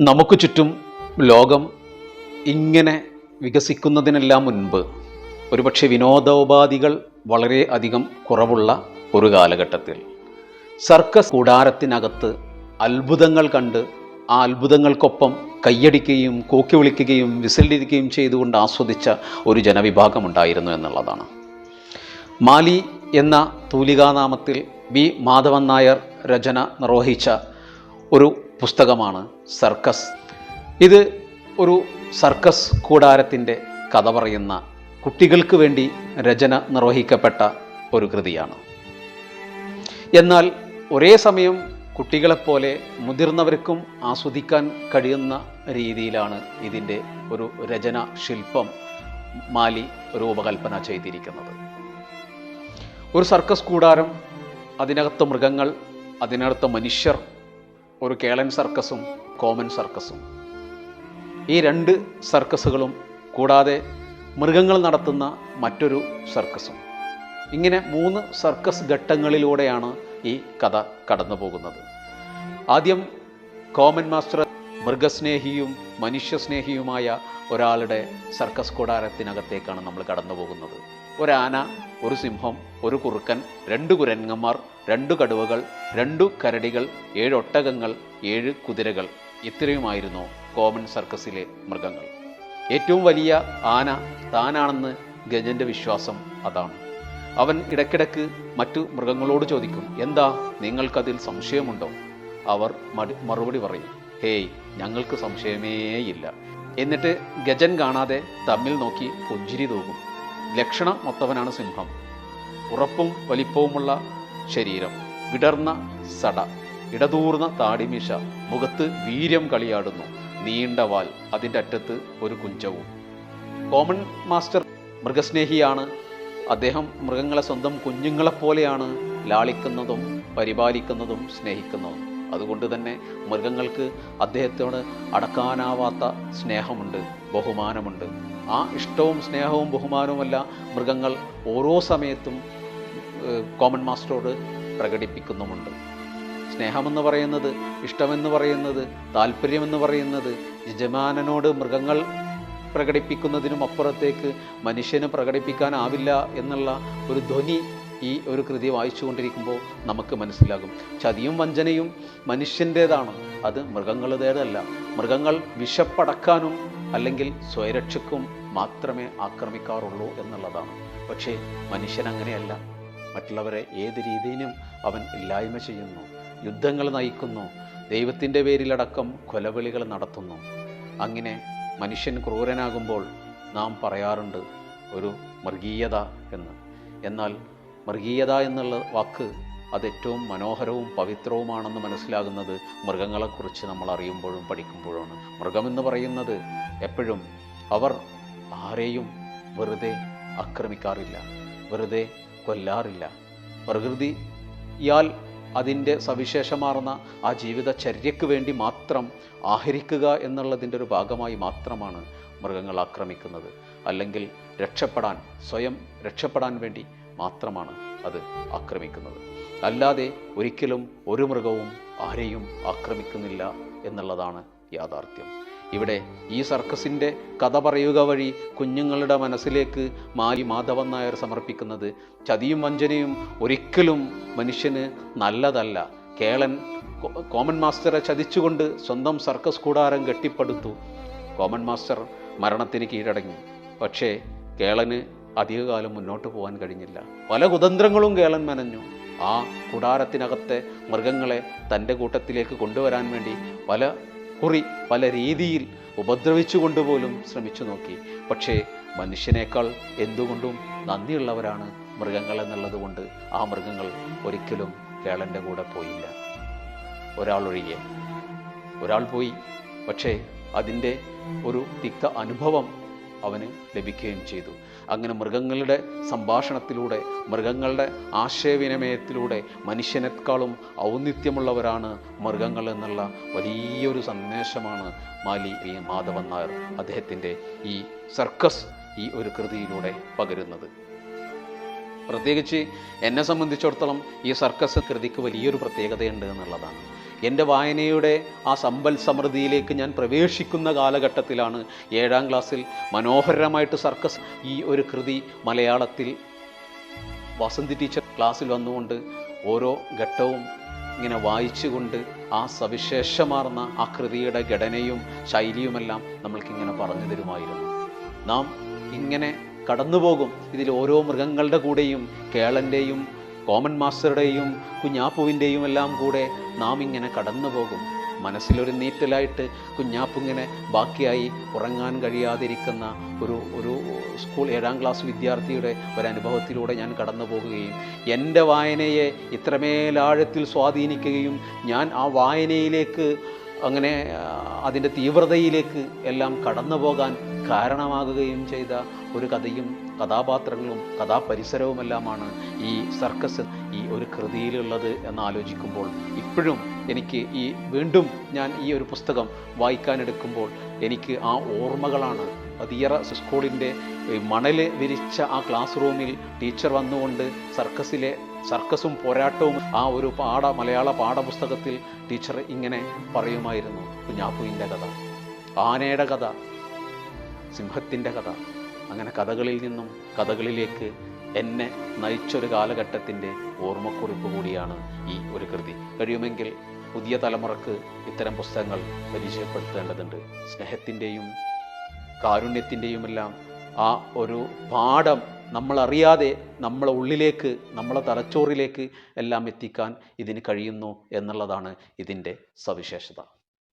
നമുക്ക് ചുറ്റും ലോകം ഇങ്ങനെ വികസിക്കുന്നതിനെല്ലാം മുൻപ് ഒരുപക്ഷെ വിനോദോപാധികൾ വളരെ അധികം കുറവുള്ള ഒരു കാലഘട്ടത്തിൽ. സർക്കസ് കൂടാരത്തിനകത്ത് അത്ഭുതങ്ങൾ കണ്ട് ആ അത്ഭുതങ്ങൾക്കൊപ്പം കയ്യടിക്കുകയും കൂക്കി വിളിക്കുകയും വിസിലിരിക്കുകയും ചെയ്തുകൊണ്ട് ആസ്വദിച്ച ഒരു ജനവിഭാഗമുണ്ടായിരുന്നു എന്നുള്ളതാണ്. മാലി എന്ന തൂലികാനാമത്തിൽ ബി മാധവൻ നായർ രചന നിർവഹിച്ച ഒരു പുസ്തകമാണ് സർക്കസ്. ഇത് ഒരു സർക്കസ് കൂടാരത്തിന്റെ കഥ പറയുന്ന കുട്ടികൾക്ക് വേണ്ടി രചന നിർവഹിക്കപ്പെട്ട ഒരു കൃതിയാണ്. എന്നാൽ ഒരേ സമയം കുട്ടികളെപ്പോലെ മുതിർന്നവർക്കും ആസ്വദിക്കാൻ കഴിയുന്ന രീതിയിലാണ് ഇതിന്റെ ഒരു രചന ശില്പം മാലി രൂപകൽപ്പന ചെയ്തിരിക്കുന്നത്. ഒരു സർക്കസ് കൂടാരം അതിനകത്ത് മൃഗങ്ങൾ അതിനകത്ത് മനുഷ്യർ ഒരു കേളൻ സർക്കസും കോമൻ സർക്കസും. ഈ രണ്ട് സർക്കസുകളും കൂടാതെ മൃഗങ്ങൾ നടത്തുന്ന മറ്റൊരു സർക്കസും. ഇങ്ങനെ മൂന്ന് സർക്കസ് ഘട്ടങ്ങളിലൂടെയാണ് ഈ കഥ കടന്നു പോകുന്നത് ആദ്യം കോമൻ മാസ്റ്റർ മൃഗസ്നേഹിയും മനുഷ്യസ്നേഹിയുമായ ഒരാളുടെ സർക്കസ് കൂടാരത്തിനകത്തേക്കാണ് നമ്മൾ കടന്നു പോകുന്നത് ഒരാന ഒരു സിംഹം ഒരു കുറുക്കൻ രണ്ട് കുരങ്ങന്മാർ രണ്ട് കടുവകൾ രണ്ടു കരടികൾ ഏഴ് ഒട്ടകങ്ങൾ ഏഴ് കുതിരകൾ. ഇത്രയുമായിരുന്നു കോമൺ സർക്കസിലെ മൃഗങ്ങൾ. ഏറ്റവും വലിയ ആന താനാണെന്ന് ഗജന്റെ വിശ്വാസം അതാണ്. അവൻ ഇടയ്ക്കിടയ്ക്ക് മറ്റു മൃഗങ്ങളോട് ചോദിക്കും എന്താ നിങ്ങൾക്കതിൽ സംശയമുണ്ടോ? അവർ മറുപടി പറയും ഹേയ് ഞങ്ങൾക്ക് സംശയമേയില്ല. എന്നിട്ട് ഗജൻ കാണാതെ തമ്മിൽ നോക്കി പുഞ്ചിരി തൂകും. ലക്ഷണം മൊത്തവനാണ് സിംഹം. ഉറപ്പും വലിപ്പവുമുള്ള ശരീരം. വിടർന്ന സട. ഇടതൂർന്ന താടിമീശ. മുഖത്ത് വീര്യം കളിയാടുന്നു. നീണ്ട വാൽ. അതിന്റെ അറ്റത്ത് ഒരു കുഞ്ചവും. Common master മൃഗസ്നേഹിയാണ്. അദ്ദേഹം മൃഗങ്ങളെ സ്വന്തം കുഞ്ഞുങ്ങളെപ്പോലെയാണ് ലാളിക്കുന്നതും പരിപാലിക്കുന്നതും സ്നേഹിക്കുന്നതും. അതുകൊണ്ട് തന്നെ മൃഗങ്ങൾക്ക് അദ്ദേഹത്തോട് അടക്കാനാവാത്ത സ്നേഹമുണ്ട് ബഹുമാനമുണ്ട്. ആ ഇഷ്ടവും സ്നേഹവും ബഹുമാനവുമല്ല മൃഗങ്ങൾ ഓരോ സമയത്തും കോമൺ മാസ്റ്ററോട് പ്രകടിപ്പിക്കുന്നുമുണ്ട്. സ്നേഹമെന്ന് പറയുന്നത് ഇഷ്ടമെന്ന് പറയുന്നത് താല്പര്യമെന്ന് പറയുന്നത് യജമാനനോട് മൃഗങ്ങൾ പ്രകടിപ്പിക്കുന്നതിനും അപ്പുറത്തേക്ക് മനുഷ്യന് പ്രകടിപ്പിക്കാനാവില്ല എന്നുള്ള ഒരു ധ്വനി ഈ ഒരു കൃതി വായിച്ചുകൊണ്ടിരിക്കുമ്പോൾ നമുക്ക് മനസ്സിലാകും. ചതിയും വഞ്ചനയും മനുഷ്യന്റേതാണ്. അത് മൃഗങ്ങളുടേതല്ല. മൃഗങ്ങൾ വിശപ്പടക്കാനും അല്ലെങ്കിൽ സ്വയരക്ഷയ്ക്കും മാത്രമേ ആക്രമിക്കാറുള്ളൂ എന്നുള്ളതാണ്. പക്ഷേ മനുഷ്യൻ അങ്ങനെയല്ല. മറ്റുള്ളവരെ ഏത് രീതിയിലും അവൻ ഇല്ലായ്മ ചെയ്യുന്നു. യുദ്ധങ്ങൾ നയിക്കുന്നു. ദൈവത്തിന്റെ പേരിലടക്കം കൊലവിളികൾ നടത്തുന്നു. അങ്ങനെ മനുഷ്യൻ ക്രൂരനാകുമ്പോൾ നാം പറയാറുണ്ട് ഒരു മൃഗീയത എന്ന്. എന്നാൽ മൃഗീയത എന്നുള്ള വാക്ക് അതേറ്റവും മനോഹരവും പവിത്രവുമാണെന്ന് മനസ്സിലാകുന്നത് മൃഗങ്ങളെക്കുറിച്ച് നമ്മൾ അറിയുമ്പോഴും പഠിക്കുമ്പോഴുമാണ് മൃഗമെന്ന് പറയുന്നത് എപ്പോഴും അവർ ആരെയും വെറുതെ ആക്രമിക്കാറില്ല വെറുതെ കൊല്ലാറില്ല. പ്രകൃതിയാൽ അതിന്റെ സവിശേഷമാർന്ന ആ ജീവിതചര്യയ്ക്ക് വേണ്ടി മാത്രം ആഹരിക്കുക എന്നുള്ളതിന്റെ ഒരു ഭാഗമായി മാത്രമാണ് മൃഗങ്ങൾ ആക്രമിക്കുന്നത്. അല്ലെങ്കിൽ രക്ഷപ്പെടാൻ സ്വയം രക്ഷപ്പെടാൻ വേണ്ടി മാത്രമാണ് അത് ആക്രമിക്കുന്നത്. അല്ലാതെ ഒരിക്കലും ഒരു മൃഗവും ആരെയും ആക്രമിക്കുന്നില്ല എന്നുള്ളതാണ് യാഥാർത്ഥ്യം. ഇവിടെ ഈ സർക്കസിന്റെ കഥ പറയുക വഴി കുഞ്ഞുങ്ങളുടെ മനസ്സിലേക്ക് മാലി മാധവൻ നായർ സമർപ്പിക്കുന്നത് ചതിയും വഞ്ചനയും ഒരിക്കലും മനുഷ്യന് നല്ലതല്ല. കേളൻ കോമൺ മാസ്റ്ററെ ചതിച്ചുകൊണ്ട് സ്വന്തം സർക്കസ് കൂടാരം കെട്ടിപ്പടുത്തു. കോമൺ മാസ്റ്റർ മരണത്തിന് കീഴടങ്ങി. പക്ഷേ കേളന് അധികകാലം മുന്നോട്ട് പോകാൻ കഴിഞ്ഞില്ല. പല കുതന്ത്രങ്ങളും കേളൻ മെനഞ്ഞു. ആ കുടാരത്തിനകത്തെ മൃഗങ്ങളെ തന്റെ കൂട്ടത്തിലേക്ക് കൊണ്ടുവരാൻ വേണ്ടി പല കുറി പല രീതിയിൽ ഉപദ്രവിച്ചു കൊണ്ടുപോലും ശ്രമിച്ചു നോക്കി. പക്ഷേ മനുഷ്യനേക്കാൾ എന്തുകൊണ്ടും നന്ദിയുള്ളവരാണ് മൃഗങ്ങൾ എന്നുള്ളത് കൊണ്ട് ആ മൃഗങ്ങൾ ഒരിക്കലും കേളന്റെ കൂടെ പോയില്ല. ഒരാൾ ഒരാളൊഴികെ ഒരാൾ പോയി. പക്ഷേ അതിന്റെ ഒരു തിക്ത അനുഭവം അവന് ലഭിക്കുകയും ചെയ്തു. അങ്ങനെ മൃഗങ്ങളുടെ സംഭാഷണത്തിലൂടെ മൃഗങ്ങളുടെ ആശയവിനിമയത്തിലൂടെ മനുഷ്യനേക്കാളും ഔന്നിത്യമുള്ളവരാണ് മൃഗങ്ങൾ എന്നുള്ള വലിയൊരു സന്ദേശമാണ് മാലി ഈ മാധവൻ നായർ അദ്ദേഹത്തിന്റെ ഈ സർക്കസ് ഈ ഒരു കൃതിയിലൂടെ പകരുന്നത്. പ്രത്യേകിച്ച് എന്നെ സംബന്ധിച്ചിടത്തോളം ഈ സർക്കസ് കൃതിക്ക് വലിയൊരു പ്രത്യേകതയുണ്ട് എന്നുള്ളതാണ്. എന്റെ വായനയുടെ ആ സമ്പൽ സമൃദ്ധിയിലേക്ക് ഞാൻ പ്രവേശിക്കുന്ന കാലഘട്ടത്തിലാണ് ഏഴാം ക്ലാസ്സിൽ മനോഹരമായിട്ട് സർക്കസ് ഈ ഒരു കൃതി മലയാളത്തിൽ വസന്തി ടീച്ചർ ക്ലാസ്സിൽ വന്നുകൊണ്ട് ഓരോ ഘട്ടവും ഇങ്ങനെ വായിച്ചുകൊണ്ട് ആ സവിശേഷമാർന്ന ആ കൃതിയുടെ ഘടനയും ശൈലിയുമെല്ലാം നമ്മൾക്കിങ്ങനെ പറഞ്ഞു തരുമായിരുന്നു. നാം ഇങ്ങനെ കടന്നുപോകും. ഇതിൽ ഓരോ മൃഗങ്ങളുടെ കൂടെയും കേളന്റെയും കോമൺ മാസ്റ്ററുടെയും കുഞ്ഞാപ്പുവിന്റെയും എല്ലാം കൂടെ നാം ഇങ്ങനെ കടന്നു പോകും മനസ്സിലൊരു നീറ്റലായിട്ട് കുഞ്ഞാപ്പിങ്ങനെ ബാക്കിയായി ഉറങ്ങാൻ കഴിയാതിരിക്കുന്ന ഒരു ഒരു സ്കൂൾ ഏഴാം ക്ലാസ് വിദ്യാർത്ഥിയുടെ ഒരനുഭവത്തിലൂടെ ഞാൻ കടന്നു പോകുകയും എന്റെ വായനയെ ഇത്രമേലാഴത്തിൽ സ്വാധീനിക്കുകയും ഞാൻ ആ വായനയിലേക്ക് അങ്ങനെ അതിന്റെ തീവ്രതയിലേക്ക് എല്ലാം കടന്നു പോകാൻ കാരണമാകുകയും ചെയ്ത ഒരു കഥയും കഥാപാത്രങ്ങളും കഥാപരിസരവുമെല്ലാമാണ് ഈ സർക്കസ് ഈ ഒരു കൃതിയിലുള്ളത് എന്ന് ആലോചിക്കുമ്പോൾ ഇപ്പോഴും എനിക്ക് ഈ വീണ്ടും ഞാൻ ഈ ഒരു പുസ്തകം വായിക്കാനെടുക്കുമ്പോൾ എനിക്ക് ആ ഓർമ്മകളാണ്. അതിയറ സ്കൂളിന്റെ മണൽ വിരിച്ച ആ ക്ലാസ് റൂമിൽ ടീച്ചർ വന്നുകൊണ്ട് സർക്കസിലെ സർക്കസും പോരാട്ടവും ആ ഒരു പാഠ മലയാള പാഠപുസ്തകത്തിൽ ടീച്ചർ ഇങ്ങനെ പറയുമായിരുന്നു. കുഞ്ഞാപ്പുവിന്റെ കഥ. ആനയുടെ കഥ. സിംഹത്തിന്റെ കഥ. അങ്ങനെ കഥകളിൽ നിന്നും കഥകളിലേക്ക് എന്നെ നയിച്ചൊരു കാലഘട്ടത്തിന്റെ ഓർമ്മക്കുറിപ്പ് കൂടിയാണ് ഈ ഒരു കൃതി. കഴിയുമെങ്കിൽ പുതിയ തലമുറയ്ക്ക് ഇത്തരം പുസ്തകങ്ങൾ പരിചയപ്പെടുത്തേണ്ടതുണ്ട്. സ്നേഹത്തിന്റെയും കാരുണ്യത്തിന്റെയും ആ ഒരു പാഠം നമ്മളറിയാതെ നമ്മളെ ഉള്ളിലേക്ക് നമ്മളെ തലച്ചോറിലേക്ക് എല്ലാം എത്തിക്കാൻ ഇതിന് കഴിയുന്നു എന്നുള്ളതാണ് ഇതിന്റെ സവിശേഷത.